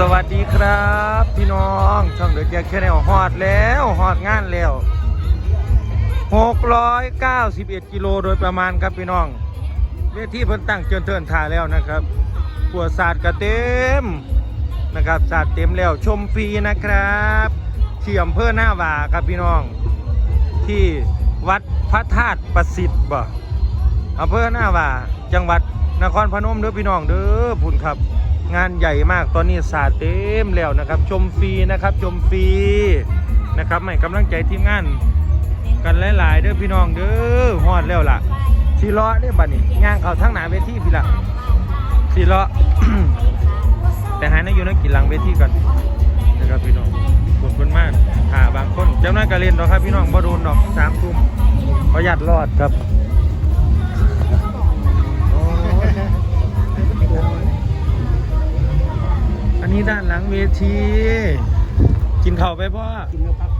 สวัสดีครับ พี่น้องช่องเดือดแจ็คแค่แนวฮอดแล้วฮอดงานแล้ว 691 กิโลโดยประมาณครับพี่น้องเวทีเพิ่นตั้งเจินเทินท่าแล้วนะครับขัวศาสตร์กระเต็มนะครับศาสตร์เต็มแล้วชมฟรีนะครับเที่อำเภอหน้าหวาครับพี่น้อง ที่วัดพระธาตุประสิทธิ์บ่อำเภอหน้าหวาจังหวัด นครพนมเด้อพี่น้องเด้อพุ่นครับ งานใหญ่มากตอนนี้สาเต็มแล้วนะครับ ชมฟรีนะครับ ชมฟรีนะครับให้กำลังใจทีมงานกันหลาย ๆ เด้อพี่น้องเด้อฮอดแล้วล่ะสีเลาะเด้อบัดนี้ย่างเขาทั้งหน้าเวทีพี่ละสีเลาะแต่หายนักอยู่นักกินหลังเวทีก่อนนะครับพี่น้องขอบคุณมากหาบางคนจ้าหน้าก็เล่นดอกครับพี่น้องบ่โดนดอกสามทุ่มประหยัดรอดครับ นนี้ด้านหลังเวที กินข้าวไปพ่อ กินแล้วครับ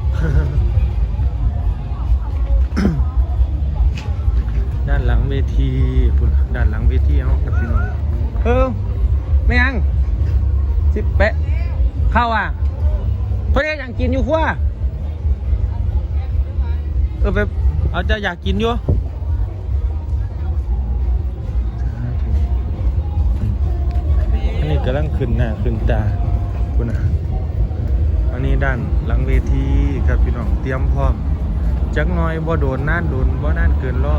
ด้านหลังเวทีพุ่นด้านหลังเวทีเอาครับพี่น้องเออไม่ยังสิบเปะเข้าอะเพื่อนอยากกินอยู่ขั้วเออแบบเอาจะอยากกินอยู่ กำลังขึ้นหน้าขึ้นตาคุณนะอันนี้ด้านหลังเวทีครับพี่น้องเตรียมพร้อม จักหน้อยบ่โดนน่านโดนบ่น่านเกินล้อ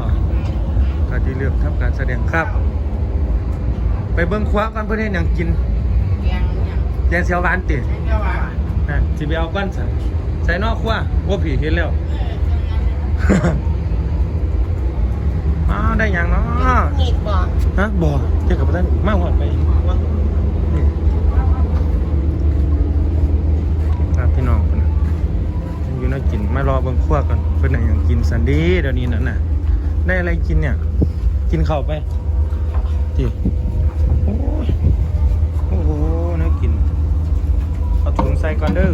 ก็ที่เลือกทำการแสดงครับ ไปเบิ่งคว้ากันเพื่อนเฮ็ดหยังกินยังยังแกงเสียวหวานติเจ้าว่านะสิไปเอาก้อนใส่ใส่นอกครัว้าว่าผีเห็นแล้วอ้าวได้หยังเนาะหงิดบ่ฮะบ่เจ้ากับท่านมาหอดไปนี่ครับพี่น้องคนน่ะยังอยู่น่ากินมารอ เบิ่งครัวกันเพิ่นน่ะยังกินสันดีเดี๋ยวนี้นั่นน่ะ ได้อะไรกินเนี่ย กินข้าวไปจีโอ้ยโอ้โหน่ากินเอาถุงใส่ก่อนเด้อ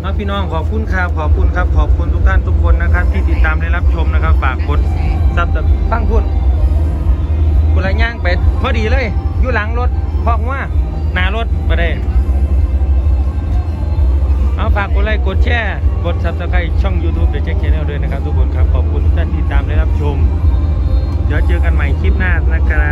เอาพี่น้องขอบคุณครับขอบคุณครับ ขอบคุณทุกท่านทุกคนนะครับ ที่ติดตามและรับชมนะครับฝากกดซับสฟังคุณคุณละย่างเป็ดพอดีเลยอยู่หลังรถพอกว่าหน้ารถไปได้ กดแชร์กดซับสไครต์ช่อง YouTube เดอะแจ็คแชนแนลด้วยนะครับทุกคนครับ ขอบคุณทุกท่านที่ติดตามและรับชม เดี๋ยวเจอกันใหม่คลิปหน้านะครับ